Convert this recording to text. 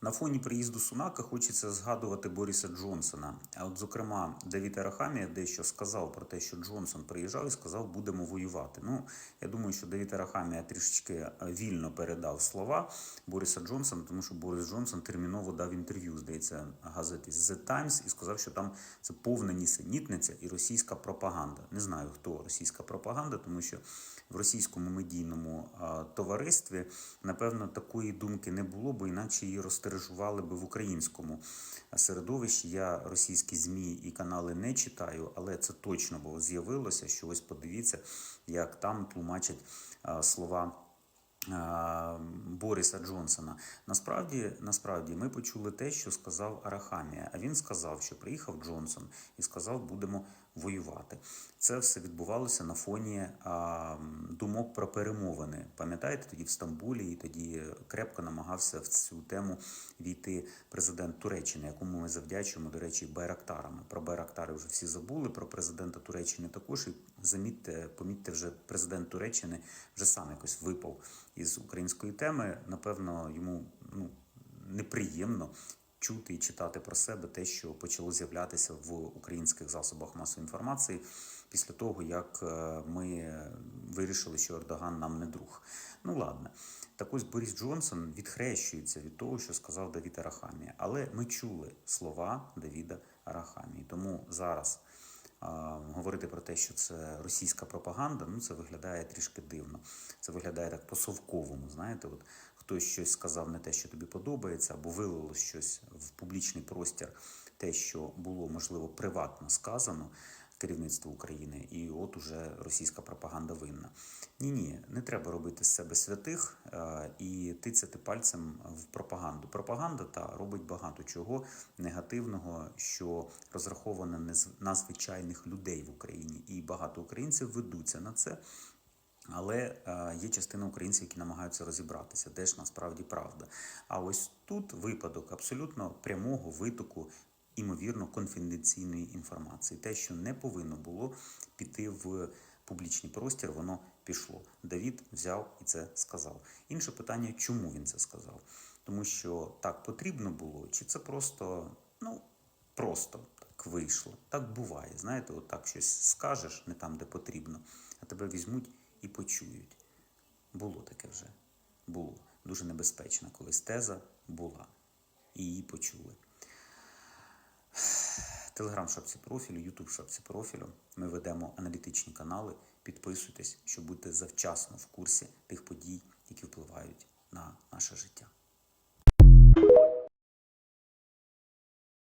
На фоні приїзду Сунака хочеться згадувати Боріса Джонсона. А от, зокрема, Давід Арахамія дещо сказав про те, що Джонсон приїжджав і сказав, будемо воювати. Ну, я думаю, що Давід Арахамія трішечки е, вільно передав слова Бориса Джонсона, тому що Борис Джонсон терміново дав інтерв'ю, здається, газеті The Times і сказав, що там це повна нісенітниця і російська пропаганда. Не знаю, хто російська пропаганда, тому що в російському медійному товаристві, напевно, такої думки не було, бо іначе її розтережували би в українському середовищі. Я російські ЗМІ і канали не читаю, але це точно було з'явилося, що ось подивіться, як там тлумачать слова. А, Бориса Джонсона. Насправді, насправді, ми почули те, що сказав Арахамія. А він сказав, що приїхав Джонсон і сказав, будемо воювати. Це все відбувалося на фоні а, думок про перемовини. Пам'ятаєте, тоді в Стамбулі і тоді крепко намагався в цю тему війти президент Туреччини, якому ми завдячуємо, до речі, байрактарами. Про байрактари вже всі забули. Про президента Туреччини також. І замітьте, помітьте, вже президент Туреччини вже сам якось випав із української теми. Напевно, йому ну неприємно чути і читати про себе те, що почало з'являтися в українських засобах масової інформації після того, як е, ми вирішили, що Ердоган нам не друг. Ну ладно. Так ось Борис Джонсон відхрещується від того, що сказав Давід Арахамія. Але ми чули слова Давіда Арахамії. Тому зараз говорити про те, що це російська пропаганда, ну це виглядає трішки дивно. Це виглядає так по-совковому. Знаєте, от хтось щось сказав не те, що тобі подобається, або вилило щось в публічний простір, те, що було можливо приватно сказано керівництву України, і от уже російська пропаганда винна. Ні, ні, не треба робити з себе святих е, і тицяти пальцем в пропаганду. Пропаганда та робить багато чого негативного, що розраховано на звичайних людей в Україні, і багато українців ведуться на це. Але е, є частина українців, які намагаються розібратися, де ж насправді правда. А ось тут випадок абсолютно прямого витоку, імовірно, конфіденційної інформації. Те, що не повинно було піти в публічний простір, воно пішло. Давід взяв і це сказав. Інше питання, чому він це сказав? Тому що так потрібно було, чи це просто, ну, просто так вийшло. Так буває. Знаєте, от так щось скажеш не там, де потрібно, а тебе візьмуть і почують. Було таке вже. Було. Дуже небезпечно, колись теза була. І її почули. Телеграм шапці профілю, Ютуб шапці профілю. Ми ведемо аналітичні канали. Підписуйтесь, щоб бути завчасно в курсі тих подій, які впливають на наше життя.